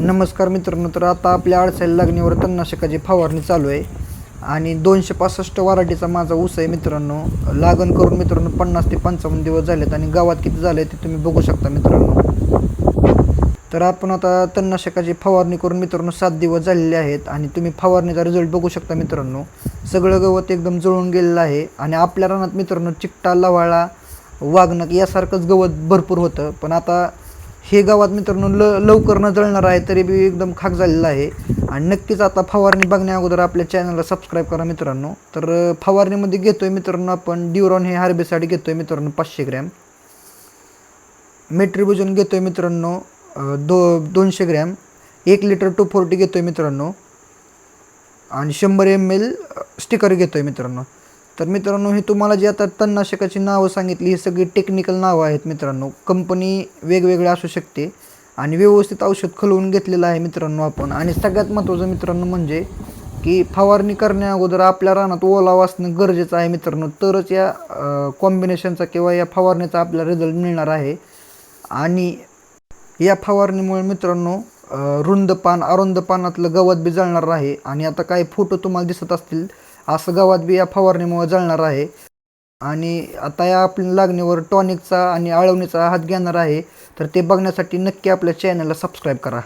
नमस्कार मित्रांनो तर आता आपल्या अडसायला लागणीवर तणनाशकाची फवारणी चालू आहे. आणि दोनशे पासष्ट वराठीचा माझा ऊस आहे मित्रांनो. लागण करून मित्रांनो पन्नास ते पंचावन्न दिवस झालेत आणि गावात किती झाले ते तुम्ही बघू शकता मित्रांनो. तर आपण आता तणनाशकाची फवारणी करून मित्रांनो सात दिवस झालेले आहेत आणि तुम्ही फवारणीचा रिझल्ट बघू शकता मित्रांनो. सगळं गवत एकदम जळून गेलेलं आहे आणि आपल्या रानात मित्रांनो चिकटा लवाळा वागणक यासारखंच गवत भरपूर होतं. पण आता हे गावात मित्रांनो ल लवकर न जळणार आहे तरी बी एकदम खाक झालेला आहे. आणि नक्कीच आता फवारणी बघण्या अगोदर आपल्या चॅनलला सबस्क्राईब करा मित्रांनो. तर फवारणीमध्ये फवारणीमध्ये घेतोय मित्रांनो आपण ड्युरॉन हे हार्बेसाठी घेतोय मित्रांनो पाचशे ग्रॅम. मेट्रिब्युजन घेतो आहे मित्रांनो दो दोनशे ग्रॅम. एक लिटर टू फोर्टी घेतो आहे मित्रांनो. आणि शंभर एम एल स्टिकर घेतो आहे मित्रांनो. तर मित्रांनो हे तुम्हाला जी आता तणनाशकाची नावं सांगितली ही सगळी टेक्निकल नावं आहेत मित्रांनो. कंपनी वेगवेगळी असू शकते आणि व्यवस्थित औषध खलवून घेतलेलं आहे मित्रांनो आपण. आणि सगळ्यात महत्त्वाचं मित्रांनो म्हणजे की फवारणी करण्या अगोदर आपल्या रानात ओलावा असणं गरजेचं आहे मित्रांनो. तरच या कॉम्बिनेशनचा किंवा या फवारणीचा आपल्याला रिझल्ट मिळणार आहे. आणि या फवारणीमुळे मित्रांनो रुंद पान अरुंद पानातलं गवत बी जळणार आहे. आणि आता काही फोटो तुम्हाला दिसत असतील. असं गावात बी या फवारणीमुळे जळणार आहे. आणि आता या आपल्या लागणीवर टॉनिकचा आणि आळवणीचा हात घेणार आहे. तर ते बघण्यासाठी नक्की आपल्या चॅनलला सबस्क्राईब करा.